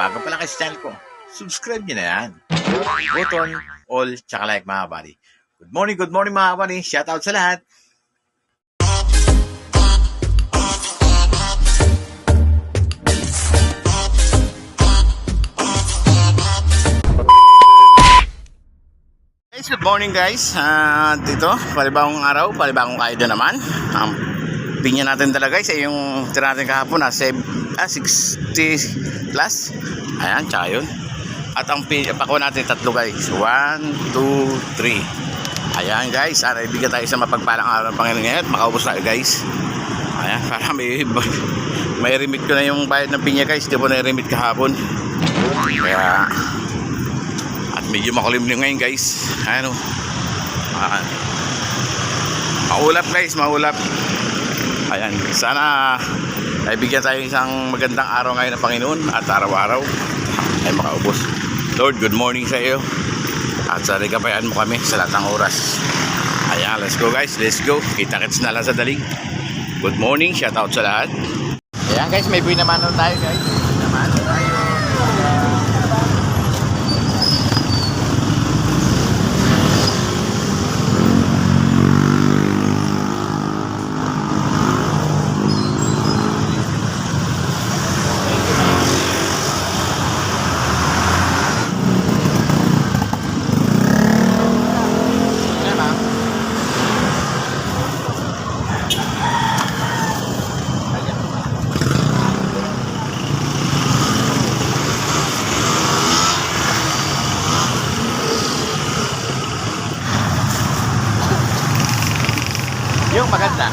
bago pa lang kayo sa channel ko, subscribe nyo na yan. Button, all, tsaka like mga buddy. Good morning, good morning mga buddy. Shout out sa lahat. Guys, good morning guys. Ah, dito, palibagong araw, palibagong kaido naman. Ang pinya natin talaga guys ay yung tira natin kahapon na ah, 60 plus. Ayan, tsaka yun. At ang pako natin tatlo guys. 1, 2, 3. Ayan guys, ara ibigyan tayo sa mapagpalang araw ng Panginoon ngayon. Makaubos tayo guys. Ayan, para may may remit ko na yung bayad ng pinya guys. Di po na-remit kahapon. Kaya at medyo makulimlim ngayon guys. Ano? Ah, maulap guys, maulap. Ayan, sana ay bigyan tayo isang magandang araw ngayon ng Panginoon at araw-araw ay makaubos. Lord, good morning sa iyo. At sa kapayaan mo kami sa lahat ng oras. Ayan, let's go guys, let's go. Kita-kits na lang sa daling. Good morning, shout out sa lahat. Ayan guys, may buhay naman tayo guys. Naman tayo. Ayan, ma'am. Yung maganda.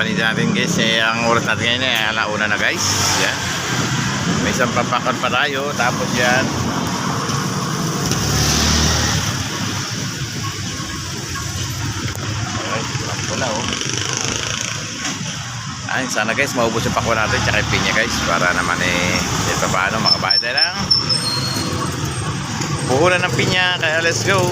Siya panito natin guys, eh, ang oras natin ngayon ay alauna na guys. Yan. May isang papakot pa tayo, tapos yan. Oh. Ay, sana guys, maubos yung pako natin, tsaka yung pinya guys, para naman eh, ito paano, makabayad na lang. Puhulan ng pinya, kaya let's go.